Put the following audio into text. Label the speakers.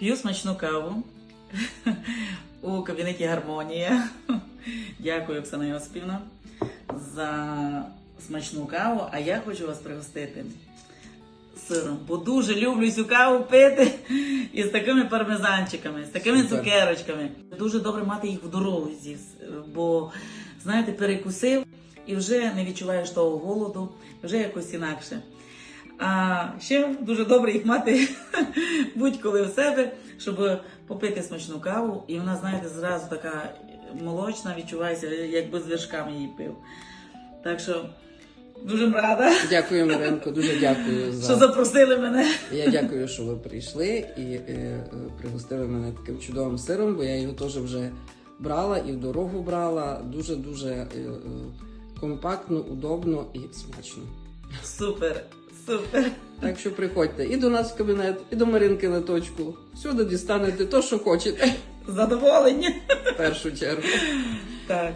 Speaker 1: П'ю смачну каву у кабінеті Гармонія. Дякую, Оксана Йосипівна, за смачну каву. А я хочу вас пригостити сиром, бо дуже люблю цю каву пити із такими пармезанчиками, з такими цукерочками. Дуже добре мати їх в дорозі, бо знаєте, перекусив і вже не відчуваєш того голоду, вже якось інакше. А ще дуже добре їх мати будь-коли в себе, щоб попити смачну каву. І вона, знаєте, зразу така молочна, відчувається, якби з вершками її пив. Так що дуже рада,
Speaker 2: Дякую, Маренко, дуже дякую за що
Speaker 1: запросили мене.
Speaker 2: Я дякую, що ви прийшли і е, пригостили мене таким чудовим сиром, бо я його теж вже брала і в дорогу брала. Дуже дуже е, е, компактно, удобно і смачно.
Speaker 1: Супер, супер.
Speaker 2: Так що приходьте і до нас в кабінет, і до Маринки литочку. Всюди дістанете то, що хочете
Speaker 1: Задоволення.
Speaker 2: в першу чергу.
Speaker 1: Так.